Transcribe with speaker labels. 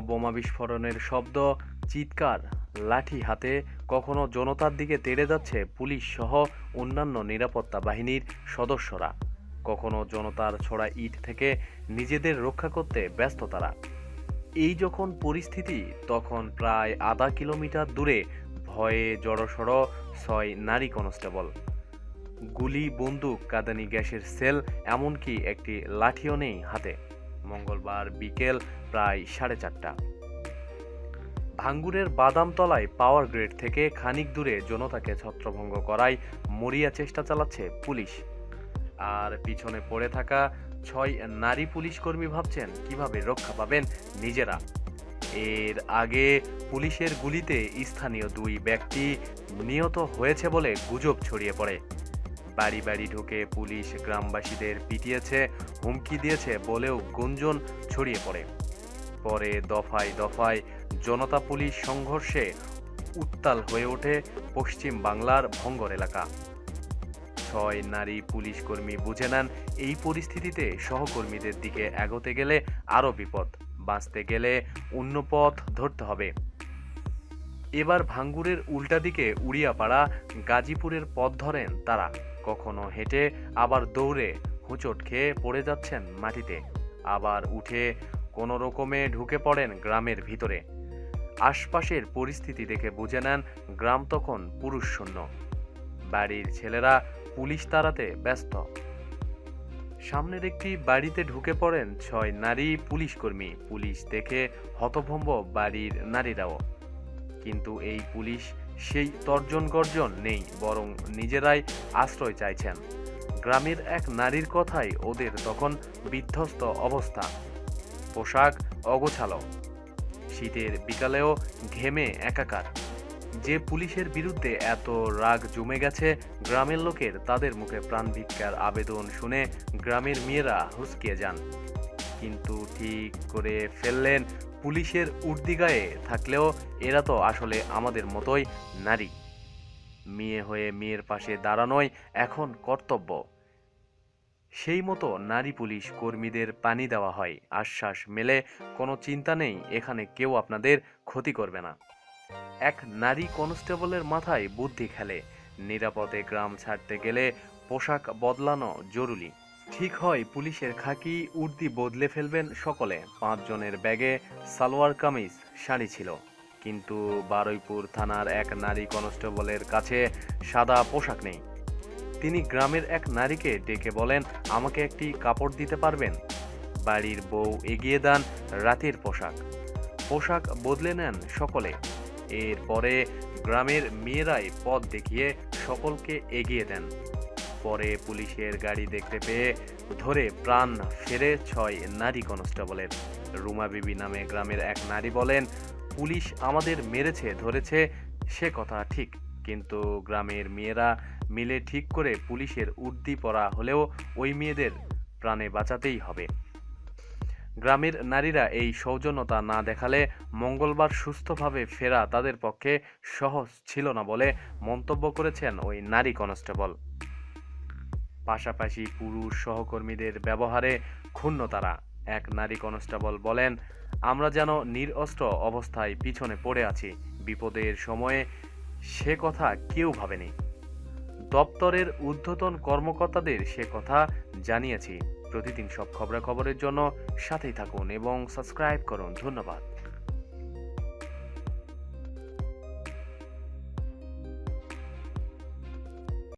Speaker 1: বোমা বিস্ফোরণের শব্দ, চিৎকার, লাঠি হাতে, কখনো জনতার দিকে তেড়ে যাচ্ছে পুলিশ সহ অন্যান্য নিরাপত্তা বাহিনীর সদস্যরা। কখনো জনতার ছড়া ইট থেকে নিজেদের রক্ষা করতে ব্যস্ত তারা। এই যখন পরিস্থিতি, তখন প্রায় আধা কিলোমিটার দূরে ভয়ে জড়সড় ছয় নারী কনস্টেবল। গুলি, বন্দুক, কাদানি গ্যাসের সেল, এমনকি একটি লাঠিও নেই হাতে। মঙ্গলবার বিকেল প্রায় সাড়ে চারটা। ভাঙ্গুরের বাদামতলায় পাওয়ার গ্রেড থেকে খানিক দূরে জনতাকে ছত্রভঙ্গ করায় মরিয়া চেষ্টা চালাচ্ছে পুলিশ। আর পিছনে পড়ে থাকা ছয় নারী পুলিশ কর্মী ভাবছেন কীভাবে রক্ষা পাবেন নিজেরা। এর আগে পুলিশের গুলিতে স্থানীয় দুই ব্যক্তি নিহত হয়েছে বলে গুজব ছড়িয়ে পড়ে। বাড়ি বাড়ি ঢুকে পুলিশ গ্রামবাসীদের পিটিয়েছে, হুমকি দিয়েছে বলেও গুঞ্জন ছড়িয়ে পড়ে। পরে দফায় দফায় জনতা পুলিশ সংঘর্ষে উত্তাল হয়ে ওঠে পশ্চিম বাংলার ভঙ্গর এলাকা। ছয় নারী পুলিশ কর্মী বুঝে নেন, এই পরিস্থিতিতে সহকর্মীদের দিকে এগোতে গেলে আরও বিপদ। বাঁচতে গেলে অন্য পথ ধরতে হবে। এবার ভাঙ্গুরের উল্টা দিকে উড়িয়াপাড়া গাজীপুরের পথ ধরেন তারা। কখনো হেঁটে, আবার দৌড়ে হুঁচট খেয়ে পড়ে যাচ্ছেন মাটিতে। আবার উঠে কোনো রকমে ঢুকে পড়েন গ্রামের ভিতরে। আশপাশের পরিস্থিতি দেখে বুঝে নেন গ্রাম তখন পুরুষ শূন্য। বাড়ির ছেলেরা পুলিশ তাড়াতে ব্যস্ত। সামনের একটি বাড়িতে ঢুকে পড়েন ছয় নারী পুলিশ কর্মী পুলিশ দেখে হতভম্ব বাড়ির নারীরাও। কিন্তু এই পুলিশ সেই তর্জন গর্জন নেই, বরং নিজেরাই আশ্রয় চাইছেন। গ্রামের এক নারীর কথাই ওদের তখন বিধ্বস্ত অবস্থা। পোশাক অগোছালো। শীতের বিকালেও ঘেমে একাকার। যে পুলিশের বিরুদ্ধে এত রাগ জমে গেছে, গ্রামের লোকের তাদের মুখে প্রাণ ভিক্ষার আবেদন শুনে গ্রামের মেয়েরা হুসকিয়ে যান। কিন্তু ঠিক করে ফেললেন পুলিশের উর্দিগায়ে থাকলেও এরা তো আসলে আমাদের মতোই নারী। মেয়ে হয়ে মেয়ের পাশে দাঁড়ানোই এখন কর্তব্য। সেই মতো নারী পুলিশ কর্মীদের পানি দেওয়া হয়, আশ্বাস মেলে, কোনো চিন্তা নেই, এখানে কেউ আপনাদের ক্ষতি করবে না। এক নারী কনস্টেবলের মাথায় বুদ্ধি খেলে, নিরাপদে গ্রাম ছাড়তে গেলে পোশাক বদলানো জরুরি। ঠিক হয়, পুলিশের খাকি উর্দি বদলে ফেলবেন সকলে। পাঁচজনের ব্যাগে সালোয়ার কামিজ, শাড়ি ছিল। কিন্তু বারুইপুর থানার এক নারী কনস্টেবলের কাছে সাদা পোশাক নেই। তিনি গ্রামের এক নারীকে ডেকে বলেন, আমাকে একটি কাপড় দিতে পারবেন? বাড়ির বউ এগিয়ে দেন রাতের পোশাক। পোশাক বদলে নেন সকলে। এরপরে গ্রামের মেয়েরাই পথ দেখিয়ে সকলকে এগিয়ে দেন। পরে পুলিশের গাড়ি দেখতে পেয়ে ধরে প্রাণ ফেরে ছয় নারী কনস্টেবলের। রুমা বিবি নামে গ্রামের এক নারী বলেন, পুলিশ আমাদের মেরেছে, ধরেছে, সে কথা ঠিক। কিন্তু গ্রামের মেয়েরা মিলে ঠিক করে পুলিশের উর্দি পরা হলেও ওই মেয়েদের প্রাণে বাঁচাতেই হবে। গ্রামের নারীরা এই সৌজন্যতা না দেখালে মঙ্গলবার সুস্থভাবে ফেরা তাদের পক্ষে সহজ ছিল না বলে মন্তব্য করেছেন ওই নারী কনস্টেবল। পাশাপাশি পুরুষ সহকর্মীদের ব্যবহারে ক্ষুণ্ণ তারা। এক নারী কনস্টেবল বলেন, আমরা যেন নিরস্ত্র অবস্থায় পিছনে পড়ে আছি। বিপদের সময়ে সে কথা কেউ ভাবেনি। দপ্তরের ঊর্ধ্বতন কর্মকর্তাদের সে কথা জানিয়েছি। প্রতিদিন সব খবরাখবরের জন্য সাথেই থাকুন এবং সাবস্ক্রাইব করুন। ধন্যবাদ।